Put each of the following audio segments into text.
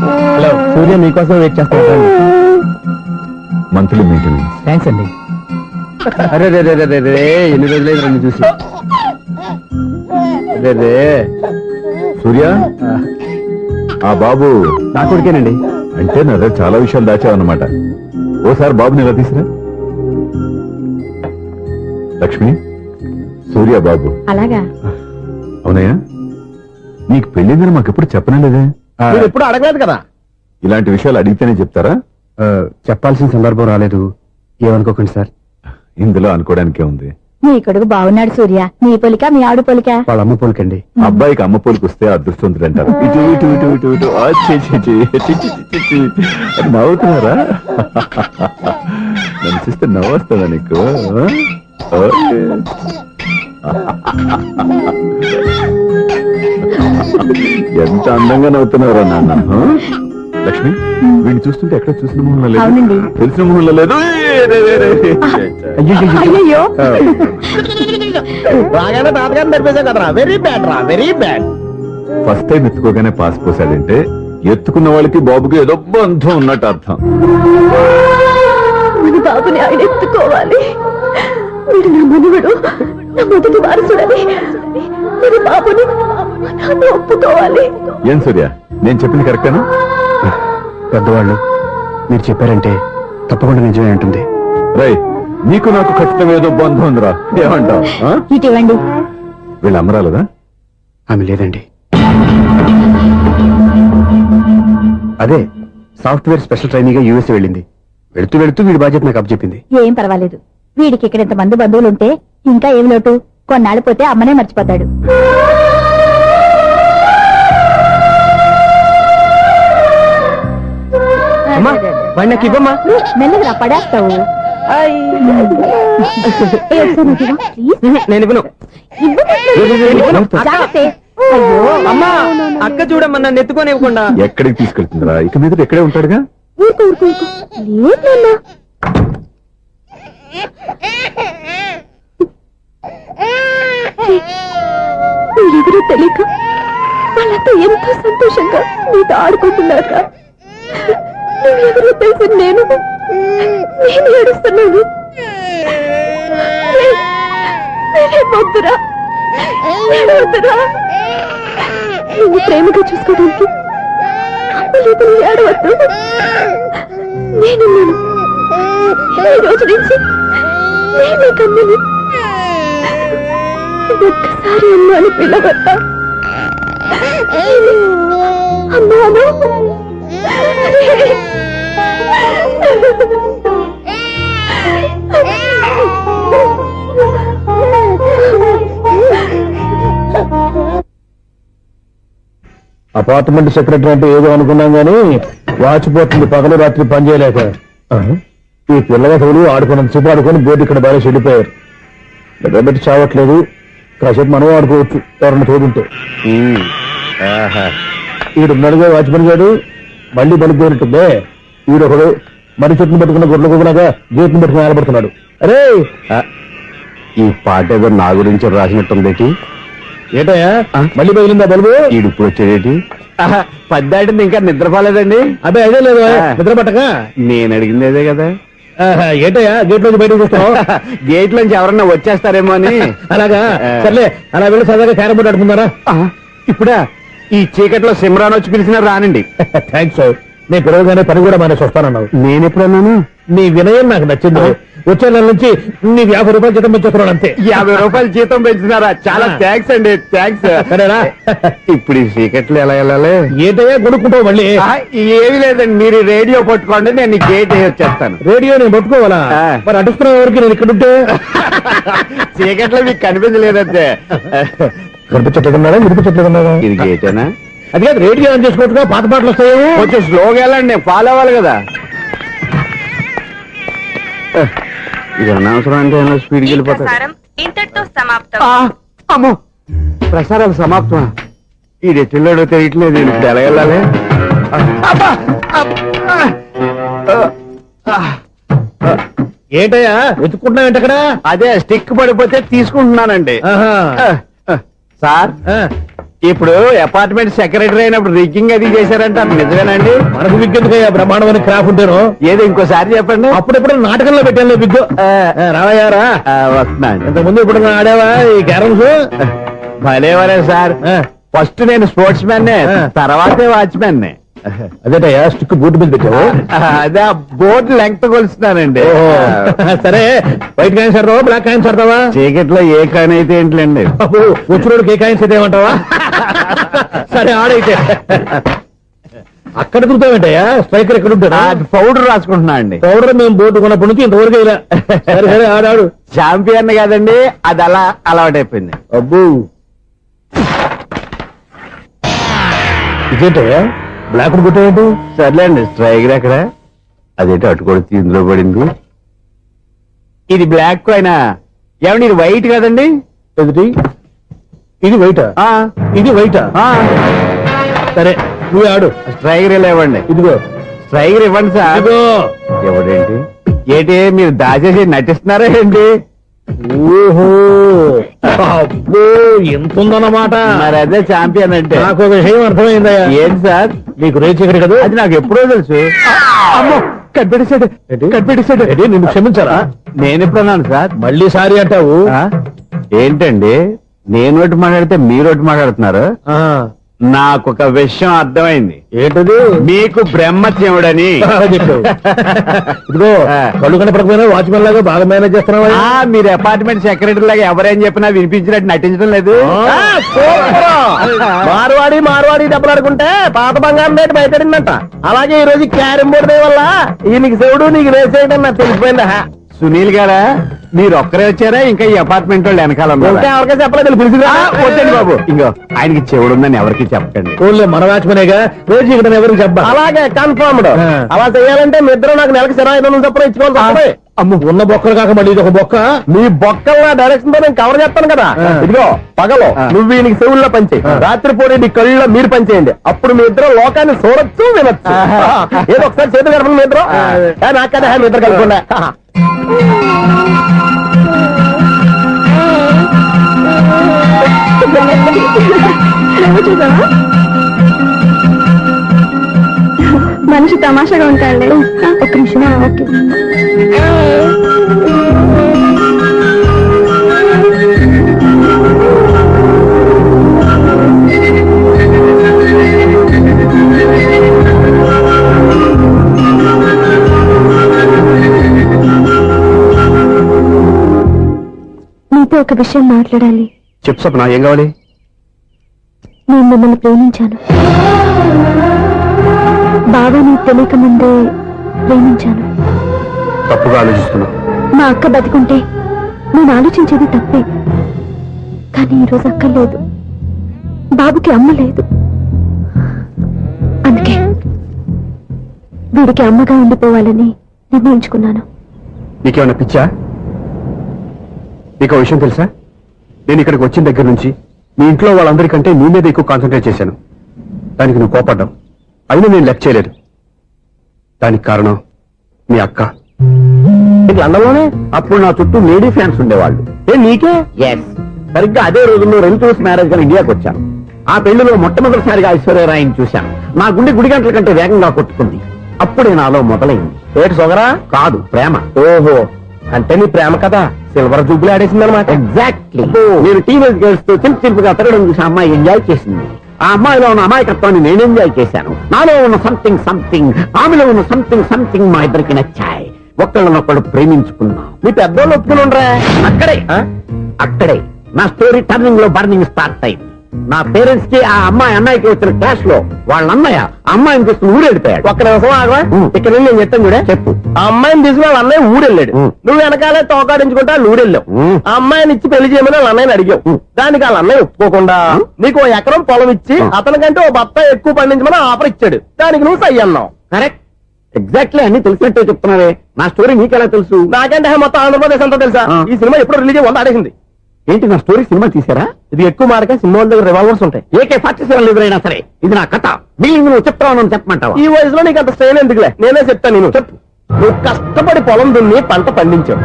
Hello సూర్య మీకోసం wait చేస్తాను monthly maintenance thanks అండి. అరే రే రే రే రే ఎన్ని రోజులైంది రండి చూసి? రే రే. సూర్య? ఆ. బాబు. నా కొడుకేనండి. అంటే నా దగ్గర చాలా విషయాలు దాచావన్నమాట. ఓసారి బాబుని ఇలా తీసురా లక్ష్మి సూర్య బాబు. అలాగా. అవునయ్యా? నీకు పెళ్ళిందని మాకు ఎప్పుడు చెప్పనలేదే? మీరు ఎప్పుడు అడగలేదు కదా? ఇలాంటి విషయాలు అడిగితేనే చెప్తారా? చెప్పాల్సిన సందర్భం రాలేదు. ఏమనుకోకండి సార్. ఇందులో అనుకోవడానికే ఉంది. నీ కొడుకు బాగున్నాడు సూర్య. నీ పొలిక మీ ఆడు పొలిక. వాళ్ళ అమ్మ పోలికండి. అబ్బాయికి అమ్మ పోలికి వస్తే అదృష్టవంతుడు అంటారు ఇటు ఇటు నవ్వుతున్నారా? నన్ను చూస్తే నీకు? ఓకే. ఎంత అందంగా నవ్వుతున్నారా నాన్న? లక్ష్మి వీడిని చూస్తుంటే ఎక్కడ చూసిన మొహంలో లేదు. తెలిసిన మొహంలో లేదు బాగానే తాతగారిని కదరా వెరీ బ్యాడ్ రా వెరీ బ్యాడ్ ఫస్ట్ టైం ఎత్తుకోగానే పాస్ పోసాడంటే ఎత్తుకున్న వాళ్ళకి బాబుకి ఏదో బంధం ఉన్నట్టు అర్థం బాబుని ఆయన ఎత్తుకోవాలి వీడు నా మనువడు నా మొదటి వారసుడని బాబుని నాన్న ఒప్పుకోవాలి. ఏం సూర్య? నేను చెప్పింది కరెక్టేనా? పెద్దవాళ్ళు మీరు చెప్పారంటే తప్పకుండా నిజమే ఉంటుంది రై నీకు నాకు ఖచ్చితంగా ఏదో బంధం ఉందిరా. ఏమంటావు? వీళ్ళు అమరాలదా ఆమె లేదండి. అదే సాఫ్ట్వేర్ స్పెషల్ ట్రైనింగ్గా యూఎస్ వెళ్ళింది. వెళుతూ వెళుతూ వీడి బాధ్యత నాకు అప్పచెప్పింది. ఏం పర్వాలేదు. వీడికి ఇక్కడ ఇంతమంది బంధువులు ఉంటే ఇంకా ఏం లోటు? కొన్నాళ్ళు పోతే అమ్మనే మర్చిపోతాడు. నాకు ఇవ్వమ్మా. మెల్లగా పడేస్తావు. నేను ఇవ్వను. అయ్యో అమ్మా అక్క చూడమ్మా నన్ను ఎత్తుకొని ఇవ్వకుండా. ఎక్కడికి తీసుకెళ్తుందిరా? ఇక మీద ఇక్కడే ఉంటాడుగా? ఊరుకో ఊరుకో ఊరుకో. లేదు నాన్న. మీరెవరో తెలియక వాళ్ళంతా ఎంతో సంతోషంగా మీతో ఆడుకుంటున్నాక నువ్వెవరో తెలిసి నేను నేను ఏడుస్తున్నాను. నే- వద్దురా. నువ్వు ప్రేమగా చూసుకోవడానికి అమ్మలేదు ఏడవద్దు. నేను ఈ రోజు నుంచి నేనే కమ్మని ఒక్కసారి అన్నాను పిల్లవద్ద అమ్మాను అపార్ట్మెంట్ సెక్రటరీ అంటే ఏదో అనుకున్నాం గానీ వాచిపోతుంది పగలు రాత్రి పని చేయలేక. ఆ, ఈ పిల్లగతులు ఆడుకున్నంత సేపు ఆడుకొని బోర్డు ఇక్కడ బాగా చెడిపోయారు. నిద్రబెట్టి చావట్లేదు. కాసేపు మనం ఆడుకోవచ్చు ఎవరన్నా తోడుంటే. ఈడున్నాడుగా వాచ్మెన్ గారు మళ్ళీ పోయినట్టుందే? ఈడొకడు మరి చెట్టును పట్టుకున్న గొర్రెలు కుక్కలాగా గేట్ను పట్టుకుని ఆడబడుతున్నాడు అరే ఈ పాట ఏదో నా గురించి రాసినట్టుంది ఏటయ్యా? మళ్ళీ పగిలిందా బల్బు? ఈడు ఇప్పుడు వచ్చేదేటి పద్దాటింది ఇంకా నిద్రపోలేదండి అదే అదే లేదు. నిద్ర పట్టక? నేను అడిగింది అదే కదా. ఏటయ్యా? గేట్ నుంచి బయటకు చూస్తావు గేట్ నుంచి ఎవరన్నా వచ్చేస్తారేమో అని. అలాగా. సర్లే అలా వెళ్ళి సరదాగా క్యారం బోర్డు ఆడుకుందారా? ఇప్పుడా? ఈ చీకట్లో సిమ్రాన్ వచ్చి పిలిచినా రానండి. థ్యాంక్స్ నేను పిలవగానే పని కూడా మానేసి వస్తానన్నావు. నేను ఎప్పుడన్నాను? నీ వినయం నాకు నచ్చింది. వచ్చే నెల నుంచి నీ యాభై రూపాయలు జీతం పెంచుతున్నాను అంతే. యాభై రూపాయలు జీతం పెంచినారా చాలా. థ్యాంక్స్ అండి థ్యాంక్స్ సరేనా? ఇప్పుడు ఈ చీకట్లు ఎలా వెళ్ళాలి? ఏంటయ్యా కొనుక్కుంటావు మళ్ళీ? ఏమీ లేదండి మీరు రేడియో పట్టుకోండి నేను గేట్ వచ్చేస్తాను. రేడియో నేను పట్టుకోవాలా. మరి అడుస్తున్న వరకు నేను ఇక్కడ ఉంటే చీకట్లో మీకు కనిపించలేదంటే కనిపించట్లేదన్నారా వినిపించట్లేదన్నారా ఇది గేటేనా అది కాదు రేడియో ఆన్ చేసుకోవచ్చుగా పాత పాటలు వస్తాయి కొంచెం స్లోగా వెళ్ళండి నేను ఫాలో అవ్వాలి కదా ఇది అనవసరం అంటే ఏమైనా స్పీడ్కి వెళ్ళిపోతాడు ప్రసారం ఇంతటితో సమాప్తం ఆ, అమ్మో ప్రసారాలు సమాప్తం ఇది ఎట్టిల్లాడో తెలియట్లేదు నేను ఇప్పుడు ఎలా వెళ్ళాలి అబ్బా! అబ్బా! ఆ! ఆ! ఏంటయ్యా వెతుక్కుంటున్నావు ఏంటి అక్కడ అదే స్టిక్ పడిపోతే తీసుకుంటున్నానండి ఆ. సార్ ఇప్పుడు అపార్ట్మెంట్ సెక్రటరీ అయినప్పుడు రిగ్గింగ్ అది చేశారంట నిజమేనండి? మనకు విగ్గెందుకయ్యా బ్రహ్మాండమైన క్రాఫ్ ఉంటాను? ఏదో? ఇంకోసారి చెప్పండి. అప్పుడెప్పుడు నాటకంలో పెట్టాను బిగ్గు రావయ్యారా ఆ, వస్తున్నాను ఇంతకుముందు ఇప్పుడు ఆడావా ఈ క్యారమ్స్? భలేవరే సార్. ఫస్ట్ నేను స్పోర్ట్స్ మ్యాన్. తర్వాతే వాచ్మెన్ అదేటయ్యా స్టిక్ బూట్ మీద పెట్టావు? అదే ఆ బోర్డు లెంగ్త్ కొలుస్తున్నానండి. సరే వైట్ కాయిన్స్ ఆడతావా బ్లాక్ కాయిన్స్ ఆడతావా చీకట్లో ఏ కాని అయితే ఏంటిలేండి? బాబు వచ్చినోడు ఏ కాయిన్స్ అయితే ఏమంటావా? సరే ఆడైతే. అక్కడ తిరుగుతావేంటయ్యా? స్ట్రైకర్ ఎక్కడ ఉంటాడా? పౌడర్ రాసుకుంటున్నా అండి. పౌడర్ మేము బోర్డు కొన్నప్పటి నుంచి ఇంతవరకు ఇలా. సరే సరే ఆడాడు చాంపియన్ కాదండి అది అలా అలవాటైపోయింది. అబ్బు. ఇదేంటయ్యా? బ్లాక్ కొట్టాయంటే సర్లేండి స్ట్రైగర్ ఎక్కడ అదేంటి అటుకొడితే ఇందులో పడింది? ఇది బ్లాక్ అయినా. ఏమండి ఇది వైట్ కదండి? ఎదుటి ఇది వైట్? ఆ, ఇది వైట్? ఆ, సరే నువ్వు ఆడు. స్ట్రైగర్ ఇలా ఇవ్వండి. ఇదిగో. స్ట్రైగర్ ఇవ్వండి సార్. ఇదిగో. ఎవడేంటి? ఏంటి మీరు దాచేసి నటిస్తున్నారా ఏంటి? ఓహో అబ్బో ఎంత ఉందన్నమాట మరి అదే చాంపియన్ అంటే. నాకు ఒక విషయం అర్థమైందయ్యా. ఏంటి సార్? నీకు రేచి ఇక్కడ కదా? అది నాకు ఎప్పుడో తెలుసు. అమ్మో కనిపెట్టేశాడు. ఏంటి? కనిపెట్టేశాడు. ఏంటి, నిన్ను క్షమించాలా? నేను ఎప్పుడన్నాను సార్? మళ్ళీ సారీ అంటావు? ఏంటండి? నేను ఒకటి మాట్లాడితే మీరు ఒకటి మాట్లాడుతున్నారు. ఆ, నాకు ఒక విషయం అర్థమైంది. ఏంటది? మీకు బ్రహ్మత్యముడని ఇదిగో. కళ్ళు కనపడకపోయినా వాచ్మెన్ లాగా బాగా మేనేజ్ చేస్తున్నావా? మీరు అపార్ట్మెంట్ సెక్రటరీ లాగా ఎవరేం చెప్పినా వినిపించినట్టు నటించడం లేదు. మార్వాడి మార్వాడి దెబ్బలాడుకుంటే పాత బంగారం రేటు బయటడిందంట అలాగే ఈ రోజు క్యారం బోర్డు వల్ల ఈయనకి శివుడు నీకు రేసేయడం నాకు తెలిసిపోయిందా. సునీల్ గారా మీరు ఒక్కరే వచ్చారా? ఇంకా ఈ అపార్ట్మెంట్ వాళ్ళు వెనకాల చెప్పలేదు వద్దండి బాబు. ఇంకో ఆయనకి చెవుడుందని ఎవరికి చెప్పకండి. ఓన్లీ మన వాచ్మనేగా రోజు ఇక్కడ ఎవరికి చెప్పా? అలాగే కన్ఫర్మ్డ్ అలా చేయాలంటే మీ ఇద్దరు నాకు నెలకు సిరా ఐదు వందలు చొప్పున ఇచ్చుకోవాలి. అమ్ము. ఉన్న బొక్కలు కాక మళ్ళీ ఇది ఒక బొక్క. మీ బొక్కల డైరెక్షన్తో నేను కవర్ చేస్తాను కదా. ఇదిగో పగలో. నువ్వు ఈయనకి చెవుల్లో పంచే. రాత్రి పూట నీ కళ్ళలో మీరు పంచేయండి అప్పుడు మీ ఇద్దరు లోకాన్ని చూడొచ్చు వినొచ్చు. ఏదో ఒకసారి చేతులు కలపండి మీ ఇద్దరు. నాకు కదా మీ ఇద్దరు కలుపుకుండా. మనిషి తమాషాగా ఉంటాడు. ఒక నిమిషం ఓకే. మీతో ఒక విషయం మాట్లాడాలి. చెప్పు సపన ఏం కావాలి? నేను మిమ్మల్ని ప్రేమించాను. బాగా నీకు తెలియక ముందే ప్రేమించాను. తప్పుగా ఆలోచిస్తున్నా మా అక్క బతికుంటే నేను ఆలోచించేది తప్పే. కానీ ఈరోజు అక్క లేదు. బాబుకి అమ్మ లేదు. అందుకే వీడికి అమ్మగా ఉండిపోవాలని నిర్ణయించుకున్నాను. నీకేమైనా పిచ్చా? నీకు విషయం తెలుసా? నేను ఇక్కడికి వచ్చిన దగ్గర నుంచి మీ ఇంట్లో వాళ్ళందరికంటే నీ మీద ఎక్కువ కాన్సన్ట్రేట్ చేశాను. దానికి నువ్వు కోపడ్డావు. అయినా నేను లెక్క చేయలేదు. దానికి కారణం మీ అక్క. లండన్లోనే అప్పుడు నా చుట్టూ లేడీ ఫ్యాన్స్ ఉండేవాళ్ళు. ఏ నీకే? ఎస్ సరిగ్గా అదే రోజుల్లో రిలేటివ్స్ మ్యారేజ్గా ఇండియాకి వచ్చాను. ఆ పెళ్ళిలో మొట్టమొదటిసారిగా ఐశ్వర్యరాయని చూశాను. నా గుండె గుడి గంటల కంటే వేగంగా కొట్టుకుంది. అప్పుడే నాలో మొదలైంది. ఏటి సొగరా? కాదు ప్రేమ. ఓహో అంటే నీ ప్రేమ కదా. సిల్వర్ జూబ్లీ ఆడేసిందనమాట. ఎగ్జాక్ట్లీ నేను టీనేజ్ గర్ల్స్తో చిలిపి చిలిపిగా తిరగడం చూసి అమ్మాయి ఎంజాయ్ చేసింది. ఆ అమ్మాయిలో ఉన్న అమాయకత్వాన్ని నేను ఎంజాయ్ చేశాను. నాలో ఉన్న సంథింగ్ సంథింగ్ ఆమెలో ఉన్న సంథింగ్ సంథింగ్ మా ఇద్దరికి నచ్చాయి. ఒక్కళ్ళనొక్కడు ప్రేమించుకున్నాం. మీ పెద్దోళ్ళు ఒప్పుకుని ఉండరా? అక్కడే అక్కడే. నా స్టోరీ టర్నింగ్లో బర్నింగ్ స్టార్ట్ అయింది. నా పేరెంట్స్కి ఆ అమ్మాయి అన్నయ్యకి వచ్చిన క్లాష్లో వాళ్ళ అన్నయ్య అమ్మాయిని తీసుకుని ఊరెళ్ళిపోయాడు ఒక్క నిమిషం ఆగవా. ఇక్కడ నుండి నేను చెప్తాను కూడా చెప్పు. ఆ అమ్మాయిని తీసుకుని వాళ్ళ అన్నయ్య ఊరెళ్ళాడు నువ్వు వెనకాలే తోకాడించుకుంటా వాళ్ళు ఊరెళ్ళావు ఆ అమ్మాయిని ఇచ్చి పెళ్ళి చేయమని వాళ్ళ అన్నయ్యని అడిగావు. దానికి వాళ్ళ అన్నయ్య ఒప్పుకోకుండా నీకు ఓ ఎకరం పొలం ఇచ్చి అతనికంటే ఓ బత్త ఎక్కువ పండించమని ఆఫర్ ఇచ్చాడు. దానికి నువ్వు సై అన్నావు. కరెక్ట్ ఎగ్జాక్ట్లీ అన్ని తెలిసినట్టే చెప్తున్నావే. నా స్టోరీ నీకెలా తెలుసు? నాకంటే మొత్తం ఆంధ్రప్రదేశ్ అంతా తెలుసా? ఈ సినిమా ఎప్పుడు రిలీజ్ వంద ఆడేసింది. ఏంటి నా స్టోరీ సినిమా తీసారా ఇది ఎక్కువ మార్కే సినిమా దగ్గర రివాల్వర్స్ ఉంటాయి. ఏకే ఫార్టీ సెవెన్ ఎదురైనా సరే ఇది నా కథ. బిల్డింగ్ నువ్వు చెప్తావు చెప్పమంటావా? ఈ వయసులో నీకు అంత స్ట్రెయిన్ ఎందుకులే? నేనే చెప్తాను నేను. చెప్పు. నువ్వు కష్టపడి పొలం దున్ని పంట పండించావు.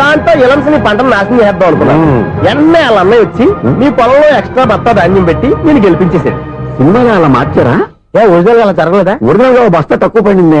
దాంట్లో ఇలంస్ నీ పంటను నాశనం చేద్దాం అనుకున్నావు. ఎన్నే వాళ్ళ అన్నయ్య వచ్చి నీ పొలంలో ఎక్స్ట్రా బత్తా ధాన్యం పెట్టి నేను గెలిపించేసాడు సినిమాలో అలా మార్చారా? ఏ ఒరిజినల్ అలా జరగలేదా? ఒరిజినల్ బస్తా తక్కువ పడింది.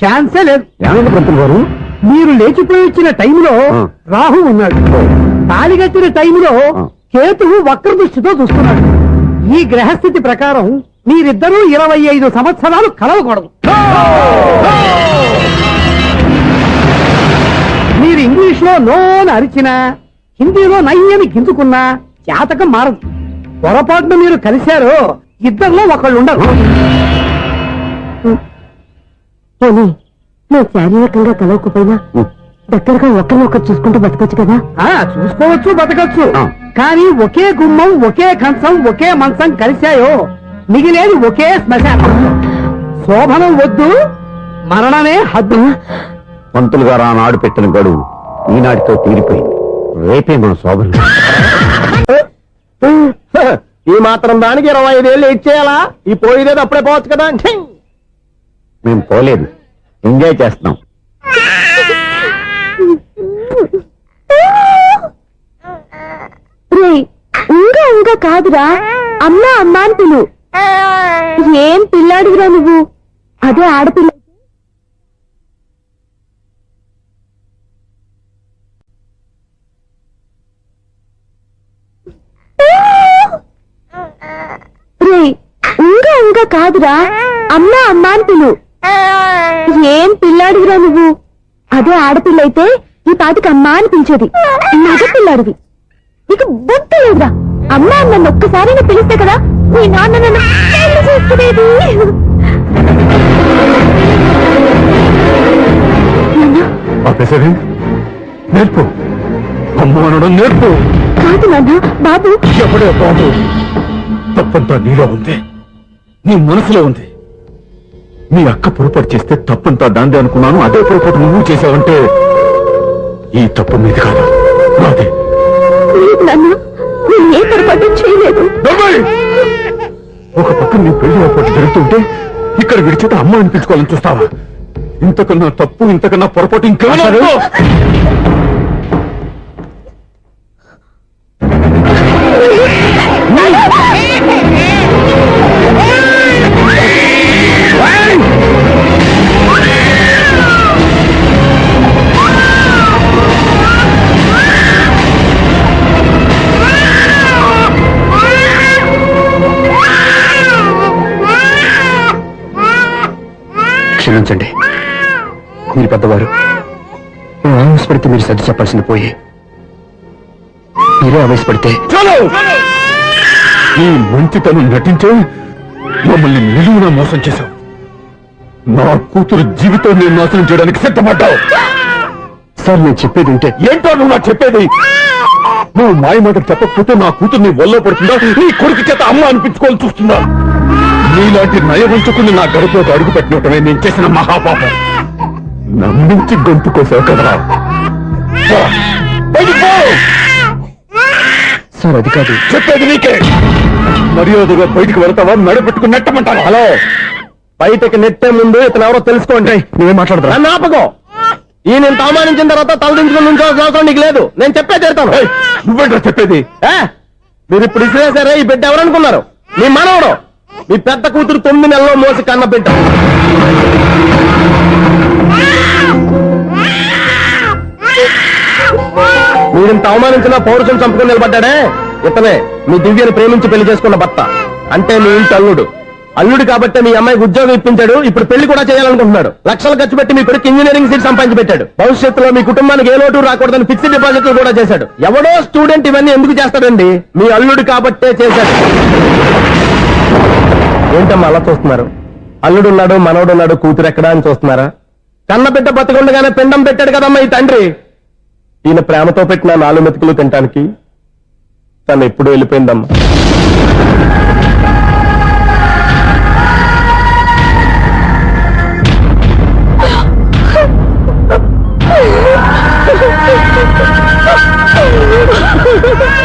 ఛాన్సే లేదు. ఏమైంది పంతులు గారు? మీరు లేచిపోయి వచ్చిన టైంలో. రాహు ఉన్నాడు. తాళి కట్టిన టైంలో. కేతువు వక్ర దృష్టితో చూస్తున్నాడు. ఈ గ్రహస్థితి ప్రకారం మీరిద్దరూ ఇరవై ఐదు సంవత్సరాలు కలవకూడదు. మీరు ఇంగ్లీష్లో నోన్ అరిచినా హిందీలో నయ్యని గింజుకున్నా జాతకం మారదు. పొరపాటున మీరు కలిశారో ఇద్దరిలో ఒకళ్ళు ఉండరు పోనీ మేము శారీరకంగా కలవకపోయినా దగ్గరగా ఒకరినొకరు చూసుకుంటూ బతకొచ్చు కదా? చూసుకోవచ్చు బతకచ్చు. కానీ ఒకే గుమ్మం ఒకే కంచం ఒకే మంచం కలిశాయో. మిగిలేది ఒకే శ్మశానం. శోభనం వద్దు మరణమే హద్దు. పంతులు గారు ఆనాడు పెట్టిన గడువు ఈనాటితో తీరిపోయింది. రేపే మన శోభనం. ఈ మాత్రం దానికి ఇరవై ఐదేళ్ళు ఇచ్చేయాలా ఈ పోయేదేది అప్పుడే పోవచ్చు కదా. మేము పోలేదు. ఎంజాయ్ చేస్తున్నాం. ఇంకా ఇంకా కాదురా. అమ్మా అమ్మ అని పిలు. ఏం పిల్లాడుగురా నువ్వు? అదే ఆడపిల్ల. రే ఇంకా ఇంకా కాదురా. అమ్మా అమ్మ అని పిలు. ఏం పిల్లాడివిరా నువ్వు? అదే ఆడపిల్ల అయితే ఈ పాటికి అమ్మా అని పిలిచేది మగ పిల్లాడివి. నీకు బుద్ధి లేదురా. అమ్మా నన్ను ఒక్కసారి పిలిస్తే కదా మీ నాన్న నన్ను పెళ్ళి చేసుకునేది. నాన్న, ఆపేసరి నేర్పు. అమ్మ అనడం నేర్పు. కాదు నాన్న బాబు. ఎవడే బాబు? తప్పంతా నీలో ఉంది నీ మనసులో ఉంది మీ అక్క పొరపాటు చేస్తే తప్పంతా దాందే అనుకున్నాను. అదే పొరపాటు నువ్వు చేసావంటే ఈ తప్పు మీది కాదు. నాదే! ఒక పక్క నీ పెళ్ళి ఏర్పాటు జరుగుతుంటే ఇక్కడ విడిచేత అమ్మ అనిపించుకోవాలని చూస్తావా? ఇంతకన్నా తప్పు ఇంతకన్నా పొరపాటు ఇంకేమైనా క్షమించండి మీరు పెద్దవారు నేను ఆవేశపడితే మీరు సర్ది చెప్పాల్సింది పోయి. మీరే ఆవేశపడితే చాలు! ఈ మంచితనం నటించే మమ్మల్ని నిలువున మోసం చేశావు. నా కూతురు జీవితాన్ని నాశనం చేయడానికి సిద్ధపడ్డావు. సార్ నేను చెప్పేది ఉంటే ఏంటో నువ్వు నాకు చెప్పేది? నువ్వు మాయ మాట చెప్పకపోతే నా కూతుర్ని వల్ల పడుతుందా? నీ కొడుకు చేత అమ్మ అనిపించుకోవాలని చూస్తుందా నీలాంటి నయవంచుకుని నా గడుపులోకి అడుగు పెట్టినటమే నేను చేసిన మహాపాపం. నమ్మించి గొంతు కోసావు కదా. సార్ అది కాదు. చెప్పేది నీకే. మర్యాదగా బయటికి వెళ్తావా? నడపెట్టుకుని నెట్టమంటావా? హలో. బయటకి నెట్టే ముందు ఇతను ఎవరో తెలుసుకోండి. నువ్వే మాట్లాడదా నన్ను ఆపకో. ఈ నేను అవమానించిన తర్వాత తలదించుకుని నుంచోవాల్సిన అవసరం నీకు లేదు. నేను చెప్పే తీరుతాను ఏయ్, నువ్వేంట్రా చెప్పేది? మీరు ఇప్పుడు ఇసిరేసారే ఈ బిడ్డ ఎవరనుకున్నారు? మీ మనవడు. మీ పెద్ద కూతురు తొమ్మిది నెలల్లో మోసి కన్న బిడ్డ. మీరింత అవమానించిన పౌరుషం చంపుకుని నిలబడ్డాడే? ఇతనే మీ దివ్యను ప్రేమించి పెళ్ళి చేసుకున్న భర్త. అంటే మీ ఇంటి అల్లుడు. అల్లుడు కాబట్టే మీ అమ్మాయికి ఉద్యోగం ఇప్పించాడు ఇప్పుడు పెళ్ళి కూడా చేయాలనుకుంటున్నాడు. లక్షలు ఖర్చు పెట్టి మీ కొడుకు ఇంజనీరింగ్ సీట్ సంపాదించి పెట్టాడు భవిష్యత్తులో మీ కుటుంబానికి ఏ లోటు రాకూడదని ఫిక్స్డ్ డిపాజిట్లు కూడా చేశాడు. ఎవడో స్టూడెంట్ ఇవన్నీ ఎందుకు చేస్తాడండి? మీ అల్లుడు కాబట్టే చేశాడు. ఏంటమ్మా అలా చూస్తున్నారు? అల్లుడున్నాడు మనవడున్నాడు కూతురు ఎక్కడా అని చూస్తున్నారా? కన్న బిడ్డ బతకుండగానే పిండం పెట్టాడు కదమ్మా ఈ తండ్రి. ఈయన ప్రేమతో పెట్టిన నాలుగు మెతుకులు తినటానికి తను ఎప్పుడు వెళ్ళిపోయిందమ్మా.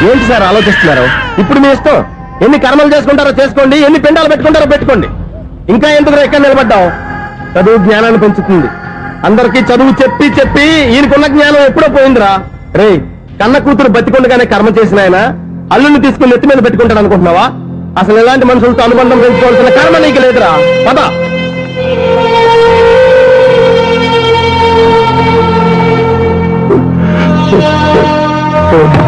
ఏంటి సార్ ఆలోచిస్తున్నారు? ఇప్పుడు మీ ఇష్టం? ఎన్ని కర్మలు చేసుకుంటారో చేసుకోండి ఎన్ని పిండాలు పెట్టుకుంటారో పెట్టుకోండి. ఇంకా ఎందుకు ఎక్కడ నిలబడ్డావు? చదువు జ్ఞానాన్ని పెంచుతుంది. అందరికీ చదువు చెప్పి చెప్పి ఈయనకున్న జ్ఞానం ఎప్పుడో పోయిందిరా. రే కన్న కూతురు బతికుండగానే కర్మ చేసిన ఆయన అల్లుని తీసుకుని నెత్తి మీద పెట్టుకుంటాడు అనుకుంటున్నావా? అసలు ఎలాంటి మనుషులతో అనుబంధం పెంచుకోవాల్సిన కర్మ నీకు లేదురా. పద. అక్క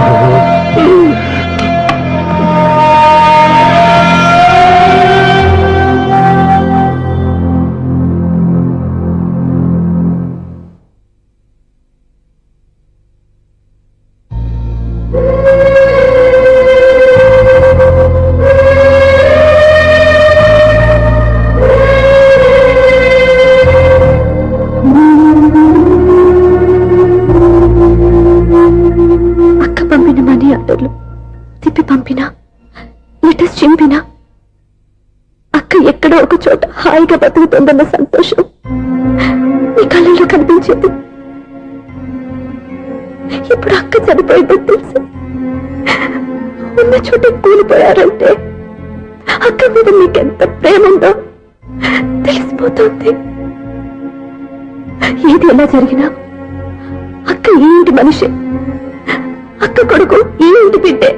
లెటర్స్ చింపినా. అక్క ఎక్కడో ఒక చోట హాయిగా బతుకుతుందన్న సంతోషం నీ కళ్ళలో కనిపించేది. ఇప్పుడు అక్క చనిపోయిందని తెలుసు? ఉన్న చోట కూలిపోయారంటే అక్క మీద మీకెంత ప్రేమ ఉందో తెలిసిపోతుంది. ఏది ఎలా జరిగినా అక్క ఈ ఇంటి మనిషి. అక్క కొడుకు ఈ ఇంటి బిడ్డే.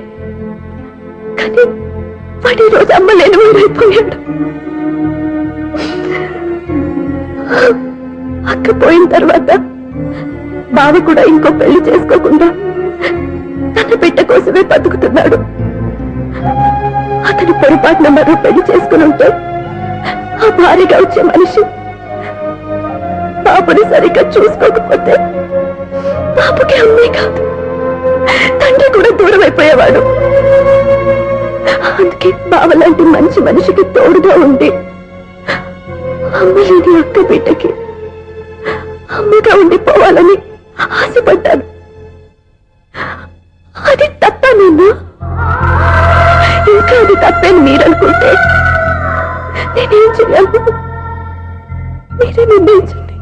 కానీ వాడి రోజు అమ్మ లేని ఊరైపోయాడు అక్క పోయిన తర్వాత బావ కూడా ఇంకో పెళ్ళి చేసుకోకుండా తన బిడ్డ కోసమే బతుకుతున్నాడు. అతని పొరపాటున మరో పెళ్ళి చేసుకుని ఉంటే ఆ భారీగా వచ్చే మనిషి బాబుని సరిగ్గా చూసుకోకపోతే బాబుకి అమ్మే కాదు తండ్రి కూడా దూరం అయిపోయేవాడు అందుకే బావలాంటి మంచి మనిషికి తోడుగా ఉండి అమ్మలేని అక్క బిడ్డకి అమ్మగా ఉండిపోవాలని ఆశపడ్డాను. అది తప్ప నేను ఇంకా అది తప్పని మీరనుకుంటే నేనేం చేయాలి మీరే నిర్ణయించండి.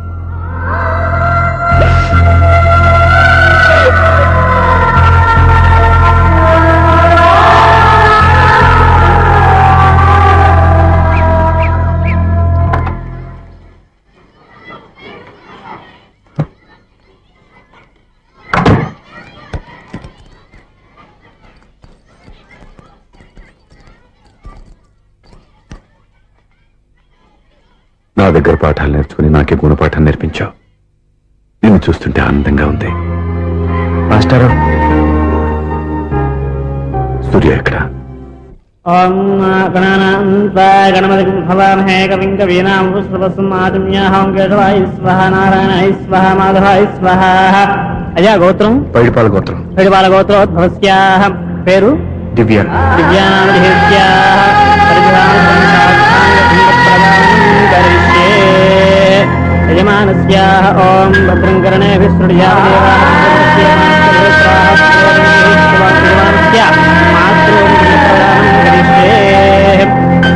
పాఠాలు నేర్చుకుని నాకే గుణపాఠం నేర్పించావు. నిన్ను చూస్తుంటే ఆనందంగా ఉంది. మాస్టారు సూర్య ఎక్కడ? ఓం గణానాంతా గణపతి భవామహే కవిం కవీనాం కేశవాయ స్వహ నారాయణాయ స్వహ మాధవాయ స్వహ. అయ్యా గోత్రం? పైడిపాల గోత్రం. గోత్రోద్భవస్యాహ. పేరు? దివ్య. దివ్యానామధేస్యాహ యజమానస్యాహ ఓం భద్రం కరణే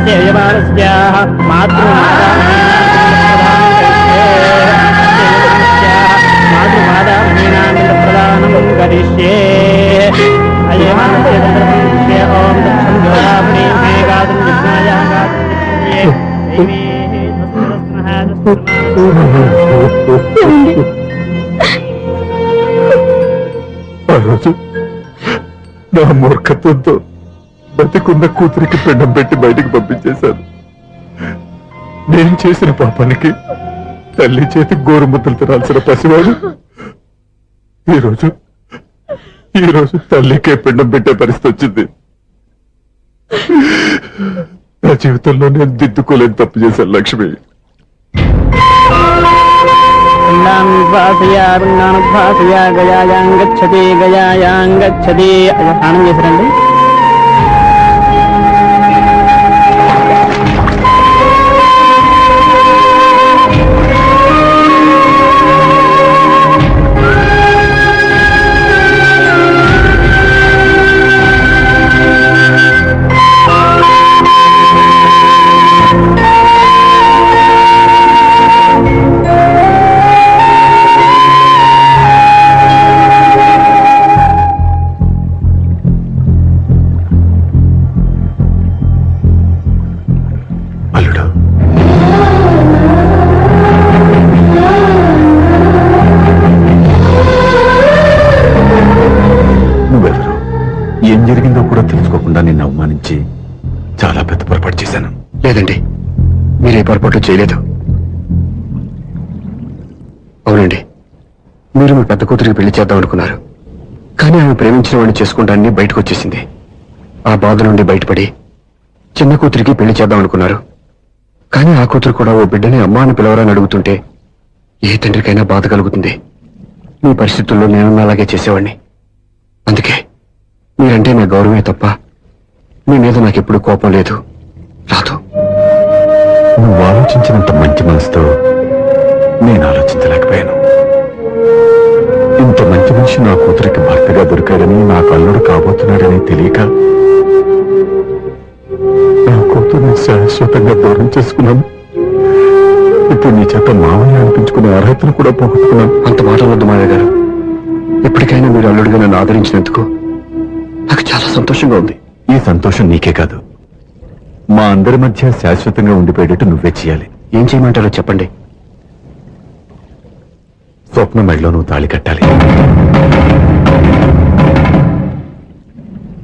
యజమానస్యాహ మాతృమాదామీనానందప్రదానం కరిష్యే అయమానస్య చంద్రపంచే ఆ రోజు నా మూర్ఖత్వంతో బతికున్న కూతురికి పిండం పెట్టి బయటికి పంపించేశాను. నేను చేసిన పాపానికి తల్లి చేతి గోరుముద్దలు తినాల్సిన పసివాడు. ఈరోజు ఈరోజు తల్లికే పిండం పెట్టే పరిస్థితి వచ్చింది. నా జీవితంలో నేను దిద్దుకోలేని తప్పు చేశాను లక్ష్మి. పిండానుభాసయ పిండానుభాసయ గయాయాం గచ్చతి గయాయాం గచ్చతి అయ్యా, స్నానం చేశారండి? చేయలేదు. అవునండి. మీరు మీ పెద్ద కూతురికి పెళ్ళి చేద్దాం అనుకున్నారు. కానీ ఆమె ప్రేమించిన వాడిని చేసుకుంటానని బయటకు వచ్చేసింది. ఆ బాధ నుండి బయటపడి చిన్న కూతురికి పెళ్ళి చేద్దాం అనుకున్నారు. కానీ ఆ కూతురు కూడా ఓ బిడ్డని అమ్మా అని పిలవరని అడుగుతుంటే ఏ తండ్రికైనా బాధ కలుగుతుంది. మీ పరిస్థితుల్లో నేను అలాగే చేసేవాడిని. అందుకే మీరంటే నా గౌరవమే తప్ప మీ మీద నాకెప్పుడు కోపం లేదు. రాదు ఆలోచించినంత మంచి మనసుతో నేను ఆలోచించలేకపోయాను. ఇంత మంచి మనిషి నా కూతురికి భర్తగా దొరికాడని నాకు అల్లుడు కాబోతున్నాడని తెలియక నా కూతుర్ని శాశ్వతంగా దూరం చేసుకున్నాను. ఇప్పుడు నీ చేత మామయ్య అనిపించుకునే అర్హతను కూడా పోగొట్టుకున్నాను. అంత మాట వద్దు మావయ్య గారు. ఎప్పటికైనా మీరు అల్లుడిగా నన్ను ఆదరించినందుకు నాకు చాలా సంతోషంగా ఉంది. ఈ సంతోషం నీకే కాదు. అందరి మధ్య శాశ్వతంగా ఉండిపోయేటట్టు నువ్వే చేయాలి. ఏం చేయమంటారో చెప్పండి. స్వప్న మెడలో నువ్వు తాళి కట్టాలి.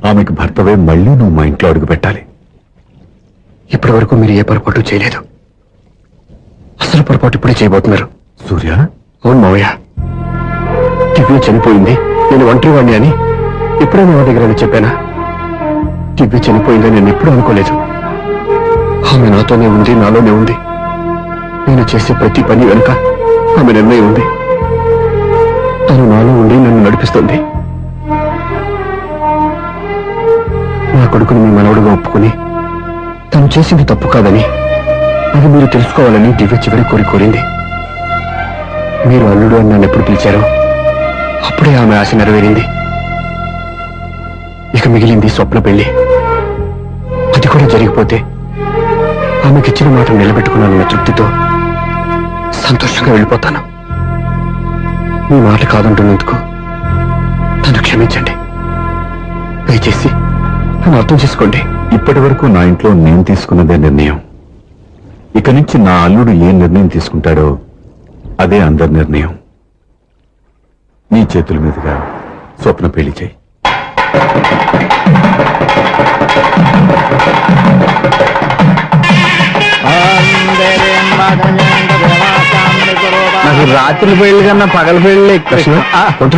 ఆమెకు భర్తవే మళ్ళీ నువ్వు మా ఇంట్లో అడుగు పెట్టాలి. ఇప్పటి వరకు మీరు ఏ పొరపాటు చేయలేదు. అసలు పొరపాటు ఇప్పుడే చేయబోతున్నారు. సూర్య? అవును మావయ్య. దివ్య చనిపోయింది. నేను ఒంటరి వాడిని అని ఎప్పుడైనా మా దగ్గర చెప్పానా? దివ్య చనిపోయిందని నేను ఎప్పుడూ అనుకోలేదు. ఆమె నాతోనే ఉంది నాలోనే ఉంది. నేను చేసే ప్రతి పని వెనుక ఆమె నిర్ణయం ఉంది. తను నాలో ఉండి నన్ను నడిపిస్తుంది. నా కొడుకుని మీ మనవడుగా ఒప్పుకుని తను చేసింది తప్పు కాదని అది మీరు తెలుసుకోవాలని దివ్య చివరి కోరి కోరింది. మీరు అల్లుడు అని నన్ను ఎప్పుడు పిలిచారో అప్పుడే ఆమె ఆశ నెరవేరింది. ఇక మిగిలింది స్వప్న పెళ్ళి. అది కూడా జరిగిపోతే ఆమెకి ఇచ్చిన మాట నిలబెట్టుకున్నానన్న తృప్తితో సంతోషంగా వెళ్ళిపోతాను. మీ మాట కాదంటున్నందుకు నన్ను క్షమించండి. దయచేసి నన్ను అర్థం చేసుకోండి. ఇప్పటి వరకు నా ఇంట్లో నేను తీసుకున్నదే నిర్ణయం. ఇక నుంచి నా అల్లుడు ఏ నిర్ణయం తీసుకుంటాడో అదే అందరి నిర్ణయం. నీ చేతుల మీదుగా స్వప్న పెళ్ళి చేయి. నాకు రాత్రి పెళ్ళి కన్నా పగల పెళ్ళి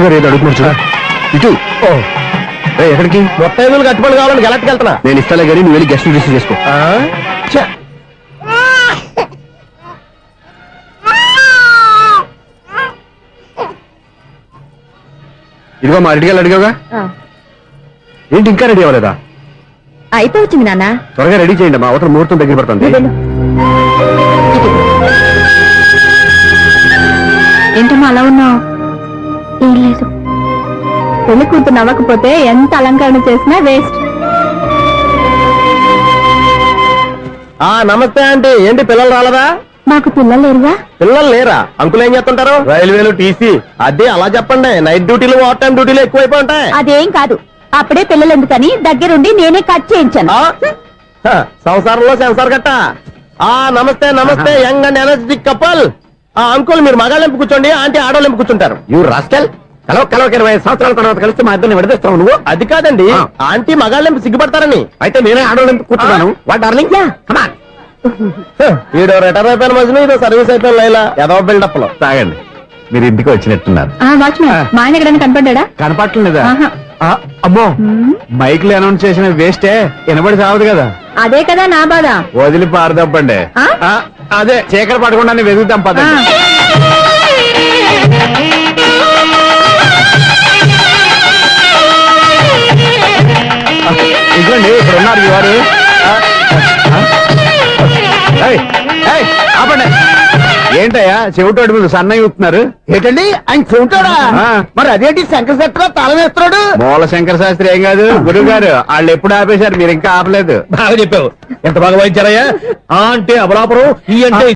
గారు ఏదో అడుగుతున్నారు చూడ. ఇటు. ఎక్కడికి? మొత్తం కట్టుబడి కావాలని గెలట్టుకు వెళ్తున్నా. నేను ఇస్తాలే కానీ నువ్వు వెళ్ళి గెస్ట్ రిసీవ్ చేసుకో. ఇదిగో మా రెడీ అడిగావుగా? ఏంటి ఇంకా రెడీ అవ్వలేదా? అయిపోవచ్చింది నాన్న. త్వరగా రెడీ చేయండి మా అవతల ముహూర్తం దగ్గర పడుతుంది. ఏంటమ్మా అలా ఉన్నావు? ఏం లేదు. పెళ్ళి కూతురు నవ్వకపోతే ఎంత అలంకరణ చేసినా వేస్ట్. ఆ నమస్తే ఆంటీ. ఏంటి పిల్లలు రాలదా? మాకు పిల్లలు లేరుగా? పిల్లలు లేరా? అంకులు ఏం చేస్తుంటారు? రైల్వేలు టీసీ. అదే అలా చెప్పండి. నైట్ డ్యూటీలు ఓవర్ టైం డ్యూటీలు ఎక్కువైపోయి ఉంటాయి. అదేం కాదు. అప్పుడే పిల్లలు ఎందుకని దగ్గరుండి నేనే కట్ చేయించాను. సంసారంలో సెన్సార్ గట్ట ఆ నమస్తే నమస్తే యంగ్ అండ్ ఎనర్జెటిక్ కపుల్. ఆ అంకుల్ మీరు మగాళ్ళెంపు కూర్చోండి ఆంటీ ఆడోళ్ళెంపు కూర్చుంటారు. యూ రాస్కెల్ కలవ కలవ ఇరవై ఐదు సంవత్సరాల తర్వాత కలిస్తే మా ఇద్దరిని విడదీస్తావు నువ్వు? అది కాదండి ఆ. ఆంటీ మగాళ్ళని సిగ్గుపడతారని. అయితే నేనే ఆడవాళ్ళని కూర్చున్నాను. What darling? కమాన్ ఈడో రిటైర్ అయిపోయిన మధ్యలో ఇదో సర్వీస్ అయిపోయిన లైలా. ఏదో బిల్డప్లో తాగండి. మీరు ఇంటికి వచ్చినట్టున్నారు. వాచ్మెన్ మా ఆయన ఎక్కడైనా కనపడ్డా కనపట్లేదా ఆహా. అమ్మో. మైక్లు అనౌన్స్ చేసిన వేస్టే వినబడి సావదు కదా. అదే కదా నా బాధ. వదిలి పారదప్పండి. అదే చీకటి పడకుండా వెతుకుతాం పదండి. ఇదిగోండి ఇక్కడ ఉన్నారు ఈ వారు. ఆ, ఆ, ఏయ్, ఏయ్, ఆపండి. ఏంటయ్యా? చెవిటోడి మీద సన్నయ్య చూస్తున్నారు? ఏంటండి? ఆయన ఆ. మరి అదేంటి శంకర శెట్టిలో తాళం వేస్తున్నాడు? మూల శంకర శాస్త్రి ఏం కాదు గురువు గారు వాళ్ళు ఎప్పుడు ఆపేశారు మీరు ఇంకా ఆపలేదు. బాగా చెప్పావు. ఎంత బాగా వాయించారయ్యా? ఆ అంటే అబలాపురం ఈ అంటే